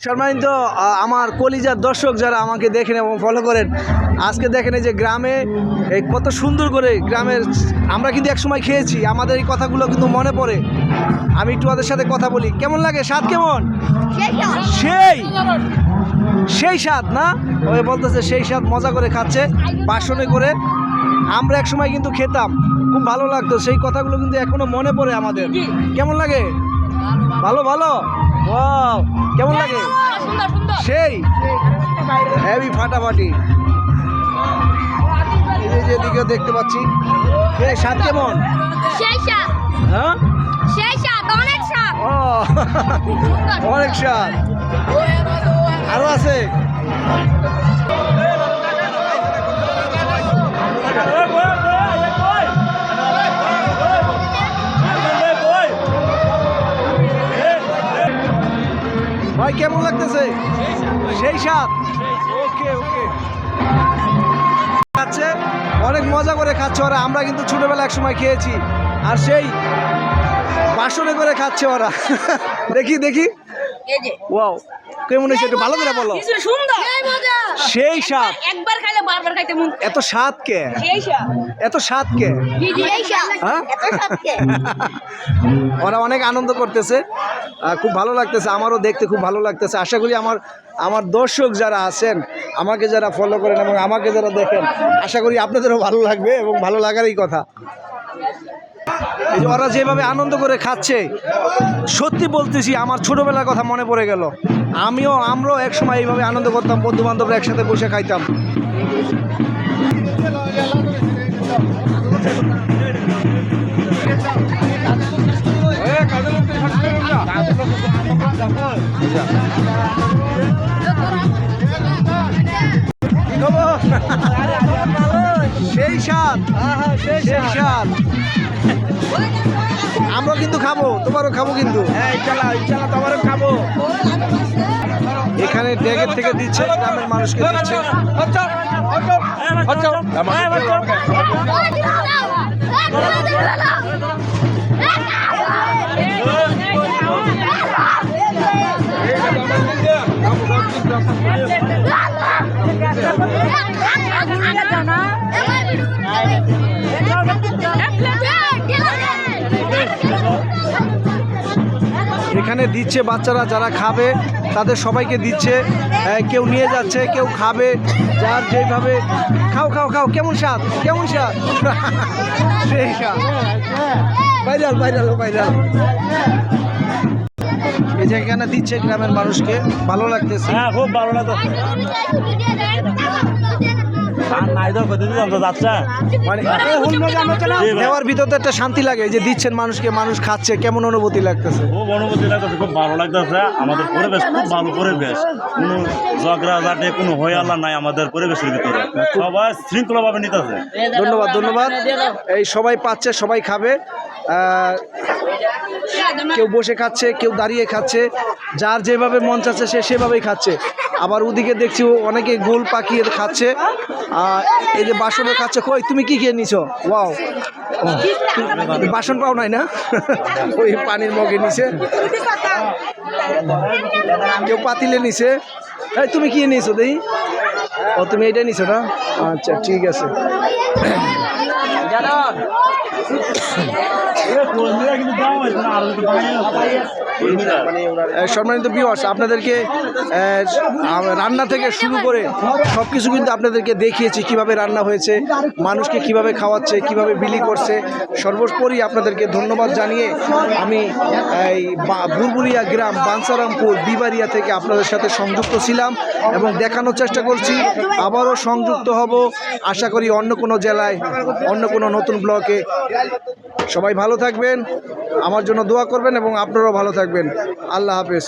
সম্মানিত আমার কলিজার দর্শক যারা আমাকে দেখেন এবং ফলো করেন আজকে দেখেন এই যে গ্রামে এই কত সুন্দর করে গ্রামের আমরা কিন্তু একসময় খেয়েছি আমাদের এই কথাগুলো কিন্তু মনে পড়ে। আমি একটু ওদের সাথে কথা বলি। কেমন লাগে? স্বাদ কেমন? সেই সেই? স্বাদ না? ওই বলতেছে সেই স্বাদ মজা করে খাচ্ছে বাসনে করে। আমরা একসময় কিন্তু খেতাম খুব ভালো লাগতো। সেই কথাগুলো কিন্তু এখনও মনে পড়ে আমাদের। কেমন লাগে? ভালো ভালো? কেমন লাগে? সুন্দর সেই হেভি ফাটাফাটি। এই যে যেদিকে দেখতে পাচ্ছি। এই স্বাদ কেমন? হ্যাঁ? অনেক স্বাদ। আরও আছে? ভাই কেমন লাগতেছে? সেই স্বাদ। ওকে ওকে। খাচ্ছে অনেক মজা করে খাচ্ছে ওরা। আমরা কিন্তু ছোটবেলা এক সময় খেয়েছি। আর সেই বাসনে করে খাচ্ছে ওরা। দেখি দেখি। এই যে। ওয়াও কেমন হয়েছে একটু ভালো করে বলো। সেই স্বাদ। একবার খাইলে বারবার খাইতে মন এত স্বাদ কে? এত স্বাদ কে? হ্যাঁ? এত সাত কে? ওরা অনেক আনন্দ করতেছে। খুব ভালো লাগতেছে, আমারও দেখতে খুব ভালো লাগতেছে। আশা করি আমার আমার দর্শক যারা আছেন, আমাকে যারা ফলো করেন এবং আমাকে যারা দেখেন, আশা করি আপনাদেরও ভালো লাগবে এবং ভালো লাগারই কথা। ওরা যেভাবে আনন্দ করে খাচ্ছে, সত্যি বলতেছি, আমার ছোটবেলার কথা মনে পড়ে গেল। আমিও, আমরাও এক সময় এইভাবে আনন্দ করতাম বন্ধু বান্ধবরা একসাথে বসে খাইতাম। কি খবর? সেই স্বাদ সেই স্বাদ আমরা কিন্তু খাব তোমারও খাব কিন্তু তোমারও খাব এখানে ডেগের থেকে দিচ্ছে গ্রামের মানুষকে দিচ্ছে এখানে দিচ্ছে বাচ্চারা যারা খাবে তাদের সবাইকে দিচ্ছে। কেউ নিয়ে যাচ্ছে কেউ খাবে। যার যেভাবে খাও খাও খাও কেমন স্বাদ? কেমন স্বাদ? সেই স্বাদ। ভাইরাল ভাইরাল ভাইরাল এই যে এখানে দিচ্ছে গ্রামের মানুষকে। ভালো লাগতেছে। হ্যাঁ খুব ভালো লাগতো তো যাচ্ছে? মানে ভিতরে একটা শান্তি লাগে যে দিচ্ছেন মানুষকে মানুষ খাচ্ছে কেমন অনুভূতি লাগতেছে? খুব অনুভূতি লাগতেছে খুব ভালো লাগতেছে। আমাদের পরিবেশ খুব ভালো পরিবেশ। কোনো ঝগড়া ঝাটে কোনো হয়ে আল্লাহ নাই আমাদের পরিবেশের ভিতরে। সবাই শৃঙ্খলাভাবে নিতেছে। ধন্যবাদ ধন্যবাদ। এই সবাই পাচ্ছে সবাই খাবে। কেউ বসে খাচ্ছে কেউ দাঁড়িয়ে খাচ্ছে যার যেভাবে মন চাচ্ছে সে সেভাবেই খাচ্ছে। আবার ওদিকে দেখছি ও অনেকে গোল পাকিয়ে খাচ্ছে আর এই যে বাসনে খাচ্ছে। কই তুমি কি খেয়ে নিছো? ওয়াও। বাসন পাও নাই না? ওই পানির মগে নিছে। কেউ পাতিলে নিছে। এই তুমি কি নিছো দেই? ও তুমি এটা নিছো না? আচ্ছা ঠিক আছে। Eu? সম্মানিত বিওয়ার্স আপনাদেরকে রান্না থেকে শুরু করে সব কিছু কিন্তু আপনাদেরকে দেখিয়েছি কীভাবে রান্না হয়েছে, মানুষকে কীভাবে খাওয়াচ্ছে, কীভাবে বিলি করছে। সর্বোপরি আপনাদেরকে ধন্যবাদ জানিয়ে আমি এই বুলবুলিয়া গ্রাম বাঞ্সারামপুর বিবারিয়া থেকে আপনাদের সাথে সংযুক্ত ছিলাম এবং দেখানোর চেষ্টা করছি। আবারও সংযুক্ত হব। আশা করি অন্য কোনো জেলায়, অন্য কোনো নতুন ব্লকে। সবাই ভালো থাকবেন। আমার জন্য দোয়া করবেন এবং আপনারাও ভালো থাকবেন। আল্লাহ হাফেজ।